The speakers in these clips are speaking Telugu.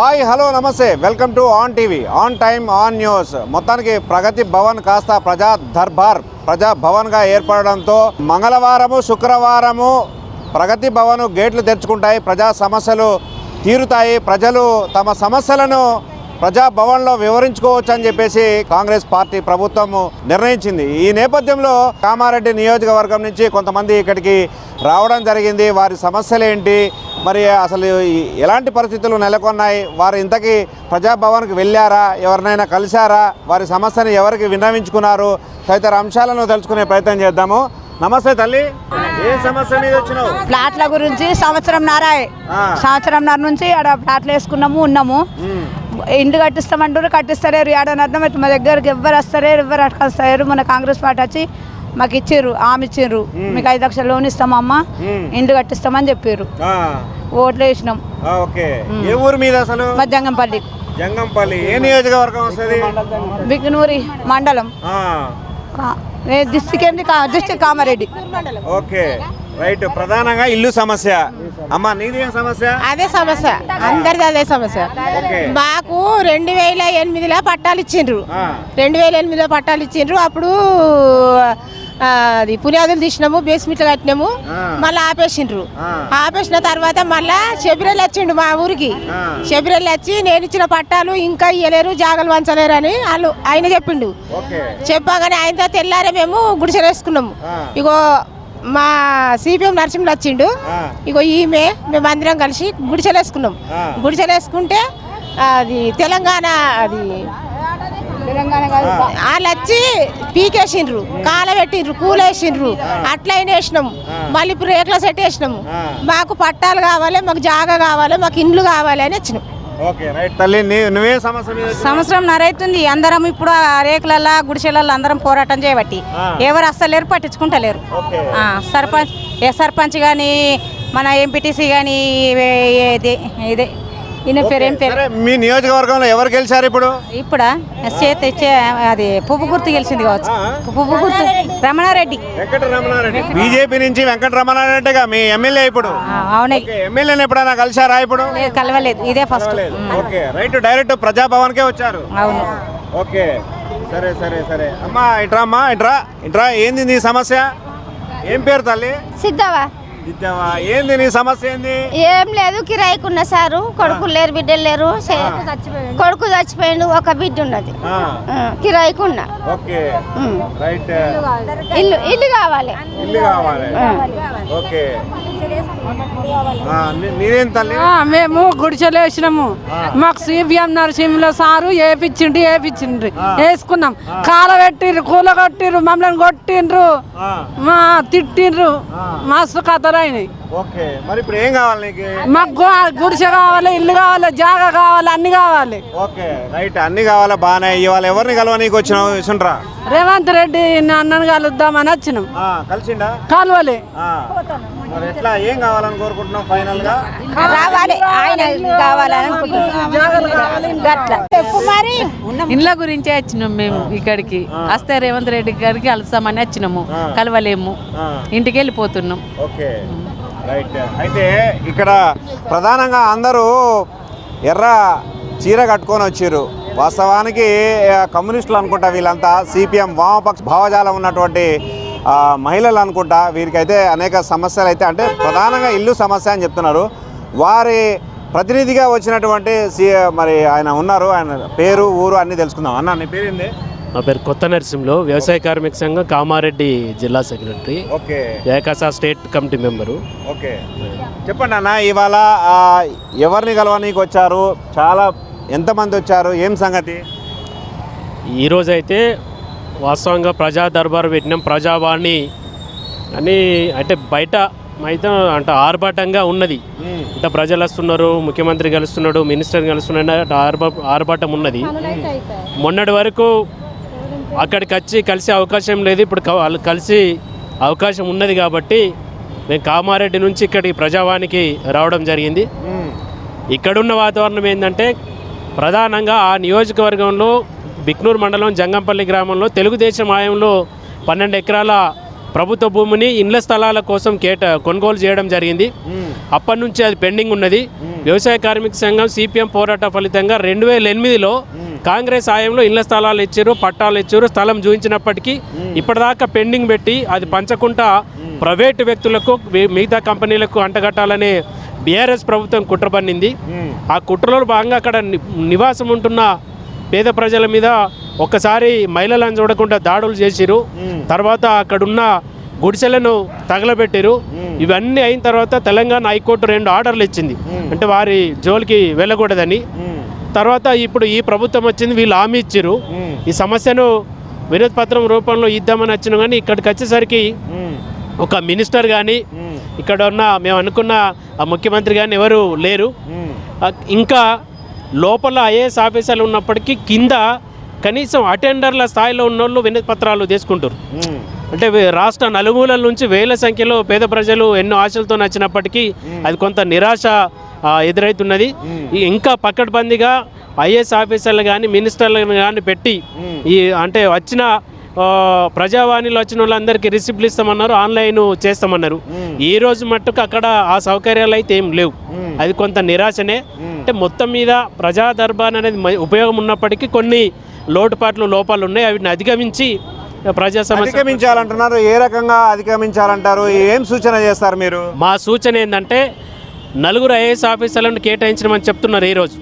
హాయ్ హలో నమస్తే. Welcome to On TV. On Time On News. మొత్తానికి ప్రగతి భవన్ కాస్త ప్రజా దర్బార్ ప్రజా భవన్గా ఏర్పడడంతో మంగళవారము శుక్రవారము ప్రగతి భవన్ గేట్లు తెరుచుకుంటాయి. ప్రజా సమస్యలు తీరుతాయి. ప్రజలు తమ సమస్యలను ప్రజా భవన్లో వివరించుకోవచ్చు అని చెప్పేసి కాంగ్రెస్ పార్టీ ప్రభుత్వం నిర్ణయించింది. ఈ నేపథ్యంలో కామారెడ్డి నియోజకవర్గం నుంచి కొంతమంది ఇక్కడికి రావడం జరిగింది. వారి సమస్యలు ఏంటి? మరి అసలు ఎలాంటి పరిస్థితులు నెలకొన్నాయి? వారు ఇంతకీ ప్రజాభవన్కి వెళ్ళారా? ఎవరినైనా కలిశారా? వారి సమస్యను ఎవరికి విన్నవించుకున్నారు? తదితర అంశాలను తెలుసుకునే ప్రయత్నం చేద్దాము. నమస్తే తల్లి. ఏ సమస్య మీద వచ్చినావు? ప్లాట్ల గురించి సంవత్సరం నారాయ్. సంవత్సరం నర నుంచి ఆడ ప్లాట్లు వేసుకున్నాము ఉన్నాము. ఇండ్లు కట్టిస్తామంటారు కట్టిస్తలేరు ఏడనర్థం మా దగ్గరికి ఎవ్వరు వస్తలేరు ఎవ్వరు అటుకొస్తలేరు మన కాంగ్రెస్ పార్టీ వచ్చి మాకు ఇచ్చిర్రు ఆమె ఇచ్చిర్రు. మీకు ఐదు లక్షల లోన్ ఇస్తామమ్మా. ఇండ్లు కట్టిస్తామని చెప్పారు ఓట్లు వేసినాం. ఏ ఊరు మీద అసలు? మా జంగంపల్లి. జంగంపల్లి. ఏ నియోజకవర్గం వస్తుంది? బిగ్నూరి మండలం. డిస్టిక్ ఏంది? డిస్టిక్ కామారెడ్డి. ఓకే. రైట్ ప్రధానంగా ఇల్లు సమస్య. అమ్మ నీది ఏం సమస్య? అదే సమస్య. అందరిది అదే సమస్య. మాకు రెండు వేల ఎనిమిదిలో పట్టాలు ఇచ్చిండ్రు. రెండు వేల ఎనిమిదిలో పట్టాలు ఇచ్చిండ్రు. అప్పుడు అది పునాదులు తీసినాము బేస్మెంట్లు కట్టినాము. మళ్ళీ ఆపేసిండ్రు. ఆపేసిన తర్వాత మళ్ళా శబరిలు వచ్చిండు మా ఊరికి. శబరిలు వచ్చి నేను ఇచ్చిన పట్టాలు ఇంకా ఇయ్యలేరు జాగలు వంచలేరు అని వాళ్ళు ఆయన చెప్పిండు. చెప్పగానే ఆయనతో తెల్లారే మేము గుడిసెలు వేసుకున్నాము. ఇగో మా సిపిఎం నరసింహులు వచ్చిండు. ఇగో ఈమె మేము అందరం కలిసి గుడిసెలు వేసుకున్నాం ఆ. గుడిసెలు వేసుకుంటే అది తెలంగాణ అది వాళ్ళు వచ్చి పీకేసిండ్రు కాల పెట్టిండ్రు కూలేసిండ్రు అట్లయినా వేసినాము మళ్ళీ ఇప్పుడు రేకుల సెట్ వేసినాము. మాకు పట్టాలు కావాలి మాకు జాగా కావాలి మాకు ఇండ్లు కావాలి అని వచ్చినాం. Okay right. తల్లి నీ నువ్వే సమస్య మీద వచ్చినావు? సంవత్సరం నరైతుంది. అందరం ఇప్పుడు ఆ రేకులల్లో గుడిసెలలో అందరం పోరాటం చేయబట్టి. ఎవరు అస్సలేరు పట్టించుకుంటలేరు. ఆ, సర్పంచ్ ఏ సర్పంచ్ కానీ మన ఎంపీటీసీ కానీ ఇదే ఇదే ఈయన పేరు ఏం పేరు? సరే మీ నియోజకవర్గంలో ఎవరు గెలిచారు ఇప్పుడు? ఇప్పుడా? చేతి అది పువ్వు గుర్తు గెలిచింది కావచ్చు. పువ్వు గుర్తు. రమణారెడ్డి. వెంకట రమణారెడ్డి బీజేపీ నుంచి వెంకట రమణారెడ్డిగా మీ ఎమ్మెల్యే ఇప్పుడు? ఓకే ఎమ్మెల్యేని ఎప్పుడైనా కలిశారా ఇప్పుడు? లేదు, కలవలేదు. ఇదే ఫస్ట్. ఓకే రైట్ డైరెక్ట్ ప్రజాభవన్కే వచ్చారు. అవును. ఓకే సరే సరే సరే. అమ్మా ఇట్రా అమ్మా ఇట్రా ఇట్రా ఏంది నీ సమస్య? ఏం పేరు తల్లి? సిద్ధవా ఏంది నీ సమస్య ఏంది? ఏం లేదు కిరాయికున్న సారు. కొడుకులు లేరు బిడ్డలు లేరు. కొడుకు చచ్చిపోయిండు ఒక బిడ్డ ఉన్నది కిరాయికున్న. ఓకే. ఉమ్. రైట్. ఇల్లు ఇల్లు కావాలి. ఇల్లు కావాలి. ఓకే. మేము గుడిసెలు వేసినాము. మాకు సిబిఎం నరసింహుల సారు వేపించిండ్రు వేపించిండ్రు వేసుకున్నాం. కాల పెట్టిండ్రు కూల కొట్టిండ్రు మమ్మల్ని కొట్టిండ్రు. మా తిట్టిండ్రు. మస్తు కథలు అయినాయి మాకు గుడిసె కావాలి ఇల్లు కావాలి జాగా కావాలి అన్ని కావాలి. ఓకే రైట్ అన్ని కావాలా బాగానే ఇవాళ ఎవరిని కలవ నీకు వచ్చినావు విసుండ్రా రేవంత్ రెడ్డి అన్నను కలుద్దామని వచ్చినాం. కలిసిండా? కాలువలే. మరి ఎట్లా ఏం కావాలని కోరుకుంటున్నావు ఫైనల్గా రావాలి ఆయన కావాలని అనుకుంటున్నాం. ఇండ్ల గురించే వచ్చినాం మేము ఇక్కడికి. వస్తే రేవంత్ రెడ్డి గారికి కలుస్తామని వచ్చినాము. కలవలేము. ఇంటికి వెళ్ళిపోతున్నాం. ఓకే. రైట్. అయితే ఇక్కడ ప్రధానంగా అందరూ ఎర్ర చీర కట్టుకొని వచ్చారు వాస్తవానికి కమ్యూనిస్టులు అనుకుంటా వీళ్ళంతా సిపిఎం వామపక్ష భావజాలం ఉన్నటువంటి మహిళలు అనుకుంటా వీరికైతే అనేక సమస్యలు అయితే అంటే ప్రధానంగా ఇల్లు సమస్య అని చెప్తున్నారు. వారి ప్రతినిధిగా వచ్చినటువంటి సి మరి ఆయన ఉన్నారు. ఆయన పేరు ఊరు అన్నీ తెలుసుకుందాం. అన్న నీ పేరేంది నా పేరు కొత్త నరసింహలో వ్యవసాయ కార్మిక సంఘం కామారెడ్డి జిల్లా సెక్రటరీ. ఓకే. ఏకాసా స్టేట్ కమిటీ మెంబరు. ఓకే. చెప్పండి అన్న ఇవాళ ఎవరిని కలవనీకి వచ్చారు? చాలా ఎంతమంది వచ్చారు? ఏం సంగతి? ఈరోజు అయితే వాస్తవంగా ప్రజా దర్బార్ పెట్టినాం. ప్రజావాణి అని అంటే బయట అయితే అంటే ఆర్భాటంగా ఉన్నది. అంటే ప్రజలు వస్తున్నారు ముఖ్యమంత్రి కలుస్తున్నాడు మినిస్టర్ కలుస్తున్నాడు అంటే ఆర్భ ఆర్భాటం ఉన్నది. మొన్నటి వరకు అక్కడికి వచ్చి కలిసే అవకాశం లేదు. ఇప్పుడు వాళ్ళు కలిసి అవకాశం ఉన్నది కాబట్టి మేము కామారెడ్డి నుంచి ఇక్కడికి ప్రజావానికి రావడం జరిగింది. ఇక్కడున్న వాతావరణం ఏంటంటే ప్రధానంగా ఆ నియోజకవర్గంలో బిక్నూరు మండలం జంగంపల్లి గ్రామంలో తెలుగుదేశం ఆయంలో పన్నెండు ఎకరాల ప్రభుత్వ భూమిని ఇండ్ల స్థలాల కోసం కేట కొనుగోలు చేయడం జరిగింది. అప్పటి నుంచి అది పెండింగ్ ఉన్నది. వ్యవసాయ కార్మిక సంఘం సిపిఎం పోరాట ఫలితంగా రెండు వేల ఎనిమిదిలో కాంగ్రెస్ హయాంలో ఇళ్ళ స్థలాలు ఇచ్చారు పట్టాలు ఇచ్చారు స్థలం చూపించినప్పటికీ ఇప్పటిదాకా పెండింగ్ పెట్టి అది పంచకుండా ప్రైవేటు వ్యక్తులకు మిగతా కంపెనీలకు అంటగట్టాలనే బీఆర్ఎస్ ప్రభుత్వం కుట్ర పన్నింది ఆ కుట్రలో భాగంగా అక్కడ నివాసం ఉంటున్న పేద ప్రజల మీద ఒక్కసారి మహిళలను చూడకుండా దాడులు చేసిరు తర్వాత అక్కడున్న గుడిసెలను తగలబెట్టారు ఇవన్నీ అయిన తర్వాత తెలంగాణ హైకోర్టు రెండు ఆర్డర్లు ఇచ్చింది. అంటే వారి జోలికి వెళ్ళకూడదని. తర్వాత ఇప్పుడు ఈ ప్రభుత్వం వచ్చింది వీళ్ళు హామీ ఇచ్చారు ఈ సమస్యను వినతి పత్రం రూపంలో ఇద్దామని వచ్చిన కానీ ఇక్కడికి వచ్చేసరికి ఒక మినిస్టర్ కానీ ఇక్కడ ఉన్న మేము అనుకున్న ఆ ముఖ్యమంత్రి కానీ ఎవరు లేరు. ఇంకా లోపల ఐఏఎస్ ఆఫీసర్లు ఉన్నప్పటికీ కింద కనీసం అటెండర్ల స్థాయిలో ఉన్నోళ్ళు వినతి పత్రాలు తీసుకుంటారు అంటే రాష్ట్ర నలుమూలల నుంచి వేల సంఖ్యలో పేద ప్రజలు ఎన్నో ఆశలతో నచ్చినప్పటికీ అది కొంత నిరాశ ఎదురవుతున్నది ఇంకా పక్కడబందిగా ఐఏఎస్ ఆఫీసర్లు కానీ మినిస్టర్లను కానీ పెట్టి ఈ అంటే వచ్చిన ప్రజావాణిలో వచ్చిన వాళ్ళందరికీ రిసిప్ట్లు ఇస్తామన్నారు ఆన్లైన్ చేస్తామన్నారు. ఈ రోజు మట్టుకు అక్కడ ఆ సౌకర్యాలు అయితే ఏం లేవు. అది కొంత నిరాశనే. అంటే మొత్తం మీద ప్రజా దర్బార్ అనేది ఉపయోగం ఉన్నప్పటికీ కొన్ని లోటుపాట్లు లోపాలు ఉన్నాయి. అవిని అధిగమించి ప్రజా సమస్య అధిగమించాలంటున్నారు. ఏ రకంగా అధిగమించాలంటారు? ఏం సూచన చేస్తారు మీరు? మా సూచన ఏంటంటే నలుగురు ఐఏఎస్ ఆఫీసర్లను కేటాయించమని చెప్తున్నారు ఈరోజు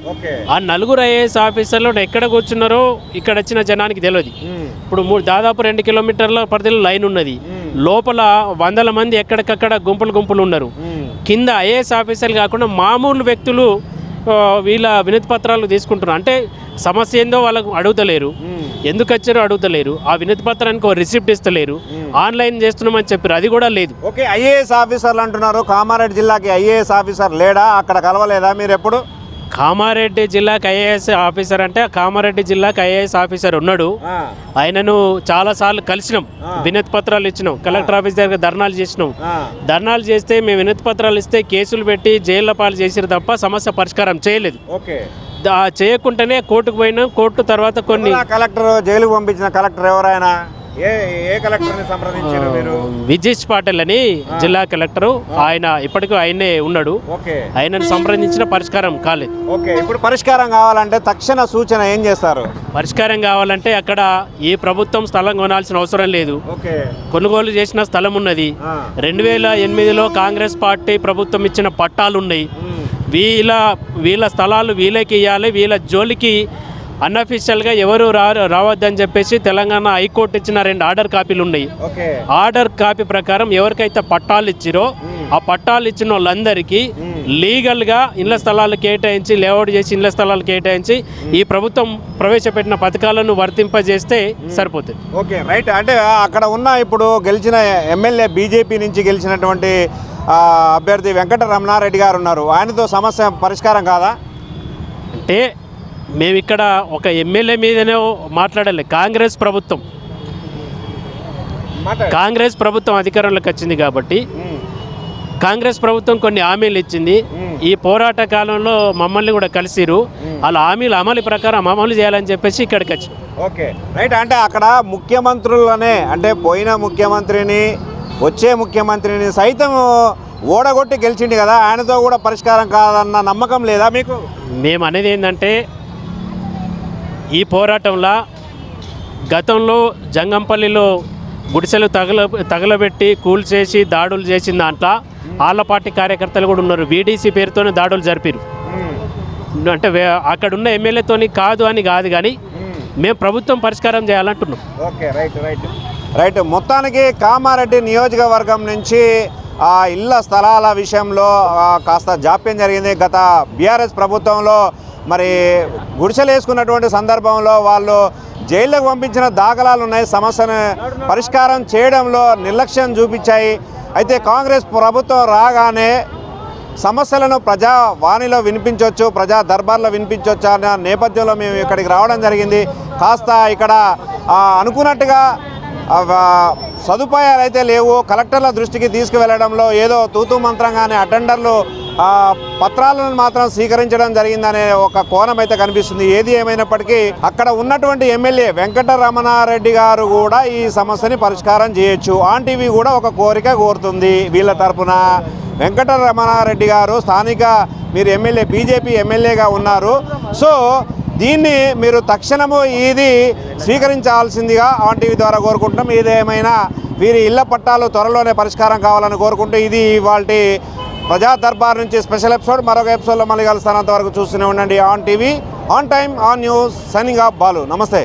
ఆ నలుగురు ఐఏఎస్ ఆఫీసర్లు ఎక్కడ కూర్చున్నారో ఇక్కడ వచ్చిన జనానికి తెలియదు. ఇప్పుడు మూడు దాదాపు రెండు కిలోమీటర్ల పరిధిలో లైన్ ఉన్నది. లోపల వందల మంది ఎక్కడికక్కడ గుంపులు గుంపులు ఉన్నారు. కింద ఐఏఎస్ ఆఫీసర్లు కాకుండా మామూలు వ్యక్తులు వీళ్ళ వినతి పత్రాలు తీసుకుంటున్నారు. అంటే సమస్య ఏందో వాళ్ళకు అడుగుతలేరు. ఎందుకు వచ్చారో అడుగుతలేరు. ఆ వినతి పత్రానికి ఒక రిసిప్ట్ ఇస్తలేరు. ఆన్లైన్ చేస్తున్నామని చెప్పారు. అది కూడా లేదు. ఓకే ఐఏఎస్ ఆఫీసర్లు అంటున్నారు. కామారెడ్డి జిల్లాకి ఐఏఎస్ ఆఫీసర్ లేడా? అక్కడ కలవలేదా? మీరు ఎప్పుడు? కామారెడ్డి జిల్లాకి ఐఏఎస్ ఆఫీసర్ అంటే కామారెడ్డి జిల్లాకి ఐఏఎస్ ఆఫీసర్ ఉన్నాడు. ఆయనను చాలాసార్లు కలిసినాం. వినతి పత్రాలు ఇచ్చినాం. కలెక్టర్ ఆఫీస్ దగ్గర ధర్నాలు చేసినాం. ధర్నాలు చేస్తే మేము వినతి పత్రాలు ఇస్తే కేసులు పెట్టి జైళ్ళ పాలు చేసిరు తప్ప సమస్య పరిష్కారం చేయలేదు. చేయకుండానే కోర్టుకు పోయినాం. కోర్టు తర్వాత కొన్ని కలెక్టర్ జైలుకు పంపించిన కలెక్టర్ ఎవరైనా ఏ ఏ కలెక్టర్ని సంప్రదించారు మీరు? విజేష్ పాటిల్ అని జిల్లా కలెక్టరు. ఆయన ఇప్పటికీ ఆయనే ఉన్నాడు. ఓకే. ఆయనను సంప్రదించిన పరిష్కారం కాలేదు. ఓకే ఇప్పుడు పరిష్కారం కావాలంటే తక్షణ సూచన ఏం చేస్తారు? పరిష్కారం కావాలంటే అక్కడ ఈ ప్రభుత్వం స్థలం కొనాల్సిన అవసరం లేదు. ఓకే. కొనుగోలు చేసిన స్థలం ఉన్నది. రెండు వేల ఎనిమిదిలో కాంగ్రెస్ పార్టీ ప్రభుత్వం ఇచ్చిన పట్టాలు ఉన్నాయి వీళ్ళ వీళ్ళ స్థలాలు వీళ్ళకి ఇవ్వాలి వీళ్ళ జోలికి అన్అఫీషియల్గా ఎవరు రా రావద్దని చెప్పేసి తెలంగాణ హైకోర్టు ఇచ్చిన రెండు ఆర్డర్ కాపీలు ఉన్నాయి. ఆర్డర్ కాపీ ప్రకారం ఎవరికైతే పట్టాలు ఇచ్చిరో ఆ పట్టాలు ఇచ్చిన వాళ్ళందరికీ లీగల్గా ఇళ్ళ స్థలాలు కేటాయించి లేఅవుట్ చేసి ఇళ్ళ స్థలాలు కేటాయించి ఈ ప్రభుత్వం ప్రవేశపెట్టిన పథకాలను వర్తింపజేస్తే సరిపోతుంది. Okay right. అంటే అక్కడ ఉన్న ఇప్పుడు గెలిచిన ఎమ్మెల్యే బీజేపీ నుంచి గెలిచినటువంటి అభ్యర్థి వెంకట రమణారెడ్డి గారు ఉన్నారు. ఆయనతో సమస్య పరిష్కారం కాదా? అంటే మేము ఇక్కడ ఒక ఎమ్మెల్యే మీదనే మాట్లాడాలి. కాంగ్రెస్ ప్రభుత్వం. కాంగ్రెస్ ప్రభుత్వం అధికారంలోకి వచ్చింది కాబట్టి కాంగ్రెస్ ప్రభుత్వం కొన్ని హామీలు ఇచ్చింది. ఈ పోరాట కాలంలో మమ్మల్ని కూడా కలిసిరు వాళ్ళ హామీల అమలు ప్రకారం అమలు చేయాలని చెప్పేసి ఇక్కడికి వచ్చి. ఓకే. రైట్. అంటే అక్కడ ముఖ్యమంత్రులనే అంటే పోయిన ముఖ్యమంత్రిని వచ్చే ముఖ్యమంత్రిని సైతం ఓడగొట్టి గెలిచిండు కదా. ఆయనతో కూడా పరిష్కారం కాదన్న నమ్మకం లేదా మీకు? మేము అనేది ఏంటంటే ఈ పోరాటంలో గతంలో జంగంపల్లిలో గుడిసెలు తగల తగలబెట్టి కూల్చేసి దాడులు చేసిన దాంట్లో ఆళ్ళ పార్టీ కార్యకర్తలు కూడా ఉన్నారు. వీడీసీ పేరుతోనే దాడులు జరిపారు అంటే అక్కడ ఉన్న ఎమ్మెల్యేతోని కాదు అని కాదు కానీ మేము ప్రభుత్వం పరిష్కారం చేయాలంటున్నాం. Okay right right. రైట్ మొత్తానికి కామారెడ్డి నియోజకవర్గం నుంచి ఆ ఇళ్ళ స్థలాల విషయంలో కాస్త జాప్యం జరిగింది. గత బీఆర్ఎస్ ప్రభుత్వంలో మరి గుడిసెలు వేసుకున్నటువంటి సందర్భంలో వాళ్ళు జైళ్ళకు పంపించిన దాఖలాలు ఉన్నాయి. సమస్యను పరిష్కారం చేయడంలో నిర్లక్ష్యం చూపించాయి. అయితే కాంగ్రెస్ ప్రభుత్వం రాగానే సమస్యలను ప్రజా వాణిలో వినిపించవచ్చు ప్రజా దర్బార్లో వినిపించవచ్చు అన్న నేపథ్యంలో మేము ఇక్కడికి రావడం జరిగింది. కాస్త ఇక్కడ అనుకున్నట్టుగా సదుపాయాలు అయితే లేవు. కలెక్టర్ల దృష్టికి తీసుకువెళ్ళడంలో ఏదో తూతు మంత్రంగానే అటెండర్లు పత్రాలను మాత్రం స్వీకరించడం జరిగిందనే ఒక కోణం అయితే కనిపిస్తుంది. ఏది ఏమైనప్పటికీ అక్కడ ఉన్నటువంటి ఎమ్మెల్యే వెంకటరమణారెడ్డి గారు కూడా ఈ సమస్యని పరిష్కారం చేయొచ్చు. ఆన్ టీవీ కూడా ఒక కోరిక కోరుతుంది వీళ్ళ తరపున. వెంకటరమణారెడ్డి గారు స్థానిక మీరు ఎమ్మెల్యే బీజేపీ ఎమ్మెల్యేగా ఉన్నారు. సో దీన్ని మీరు తక్షణము ఇది స్వీకరించాల్సిందిగా ఆన్ టీవీ ద్వారా కోరుకుంటున్నాం. ఏదేమైనా వీరి ఇళ్ళ పట్టాలు త్వరలోనే పరిష్కారం కావాలని కోరుకుంటూ ఇది ఇవాళ ప్రజా దర్బార్ నుంచి స్పెషల్ ఎపిసోడ్. మరొక ఎపిసోడ్లో మళ్ళీ కలుస్తానంత వరకు చూస్తూనే ఉండండి. On TV On Time On News. Signing off Balu. నమస్తే.